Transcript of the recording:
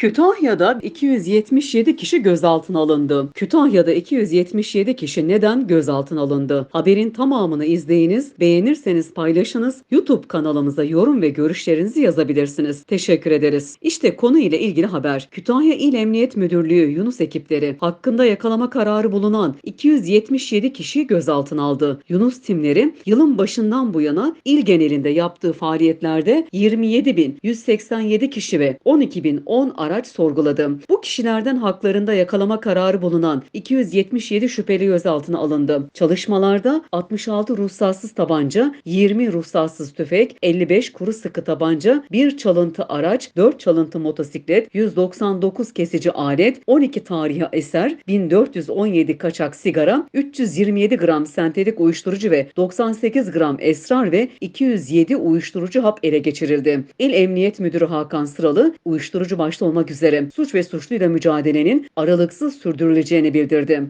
Kütahya'da 277 kişi gözaltına alındı. Kütahya'da 277 kişi neden gözaltına alındı? Haberin tamamını izleyiniz, beğenirseniz paylaşınız, YouTube kanalımıza yorum ve görüşlerinizi yazabilirsiniz. Teşekkür ederiz. İşte konu ile ilgili haber. Kütahya İl Emniyet Müdürlüğü Yunus ekipleri hakkında yakalama kararı bulunan 277 kişi gözaltına aldı. Yunus timleri yılın başından bu yana il genelinde yaptığı faaliyetlerde 27.187 kişi ve 12.010 araç sorguladı. Bu kişilerden haklarında yakalama kararı bulunan 277 şüpheli gözaltına alındı. Çalışmalarda 66 ruhsatsız tabanca, 20 ruhsatsız tüfek, 55 kuru sıkı tabanca, 1 çalıntı araç, 4 çalıntı motosiklet, 199 kesici alet, 12 tarihi eser, 1417 kaçak sigara, 327 gram sentetik uyuşturucu ve 98 gram esrar ve 207 uyuşturucu hap ele geçirildi. İl Emniyet Müdürü Hakan Sıralı, uyuşturucu başta olmak üzere suç ve suçluyla mücadelenin aralıksız sürdürüleceğini bildirdi.